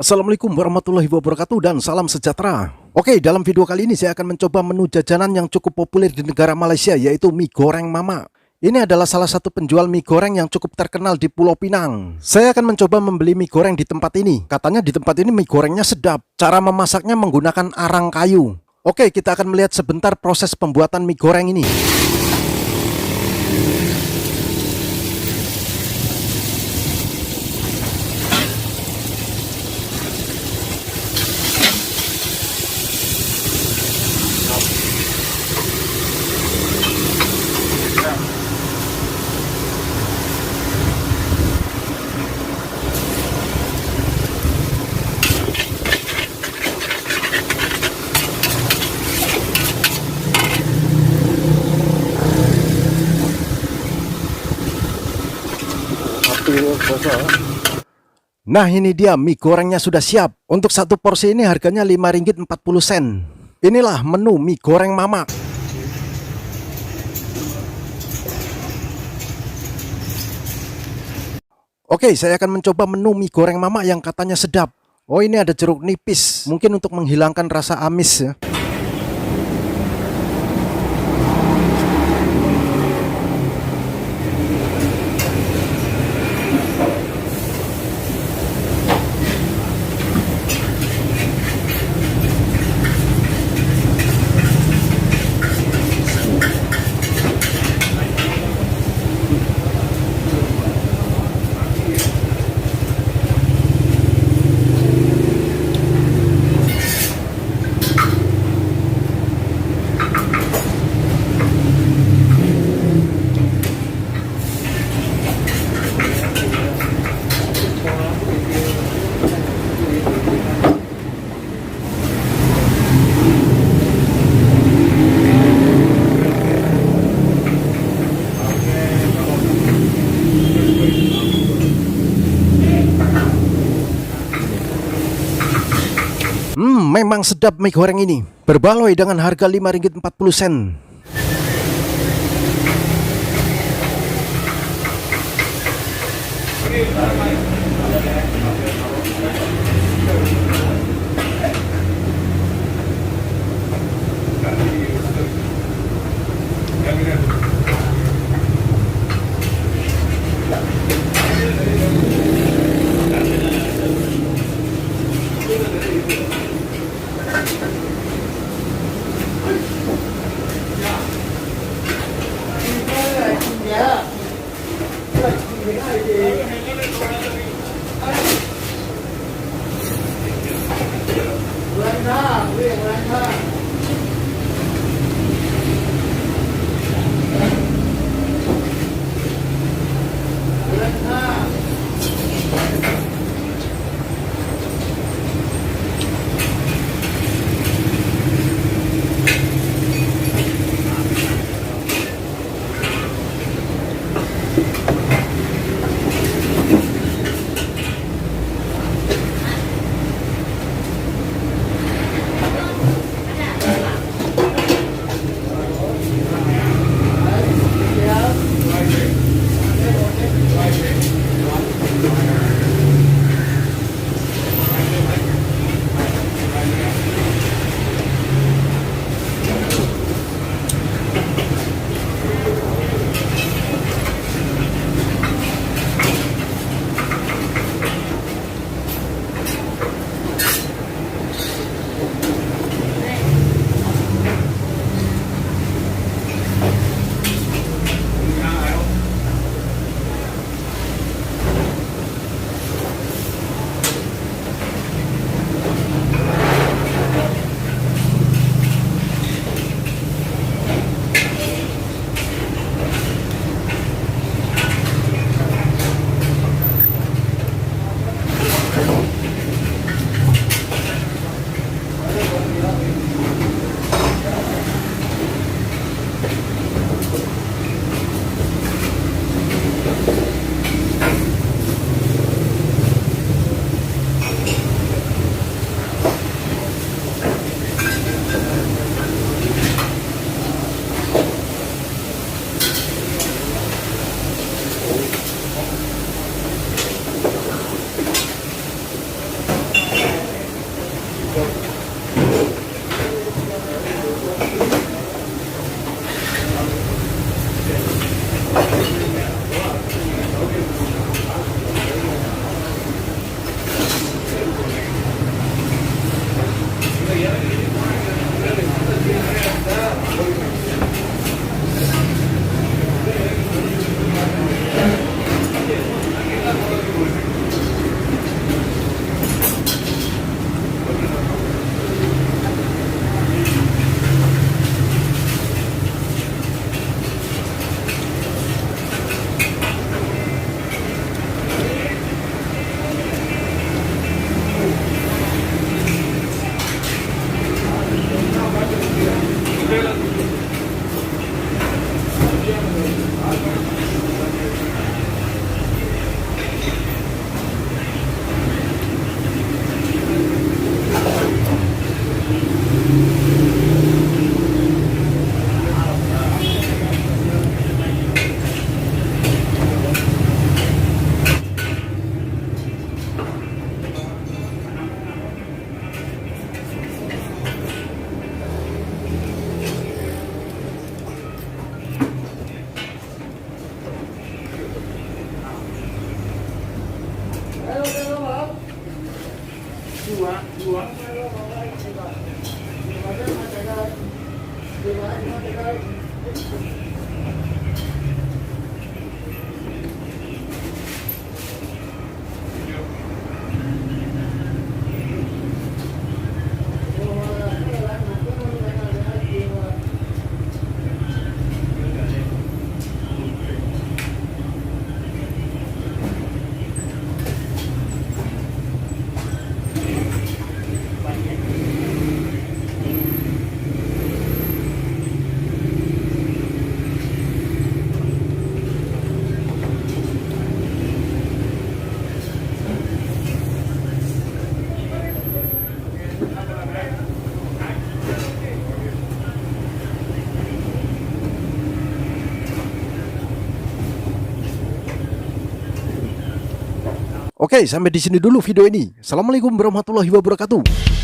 Assalamualaikum warahmatullahi wabarakatuh dan salam sejahtera. Oke, dalam video kali ini saya akan mencoba menu jajanan yang cukup populer di negara Malaysia yaitu mie goreng mama. Ini adalah salah satu penjual mie goreng yang cukup terkenal di Pulau Pinang. Saya akan mencoba membeli mie goreng di tempat ini. Katanya di tempat ini mie gorengnya sedap. Cara memasaknya menggunakan arang kayu. Oke, kita akan melihat sebentar proses pembuatan mie goreng ini. Nah ini dia mie gorengnya sudah siap. Untuk satu porsi ini harganya 5 ringgit 40 sen. Inilah menu mie goreng mama. Oke, saya akan mencoba menu mie goreng mama yang katanya sedap. Oh ini ada jeruk nipis, mungkin untuk menghilangkan rasa amis ya. Memang sedap mie goreng ini. Berbaloi dengan harga 5 เรียกร้านข้าง toi. Oke, sampai di sini dulu video ini. Assalamualaikum warahmatullahi wabarakatuh.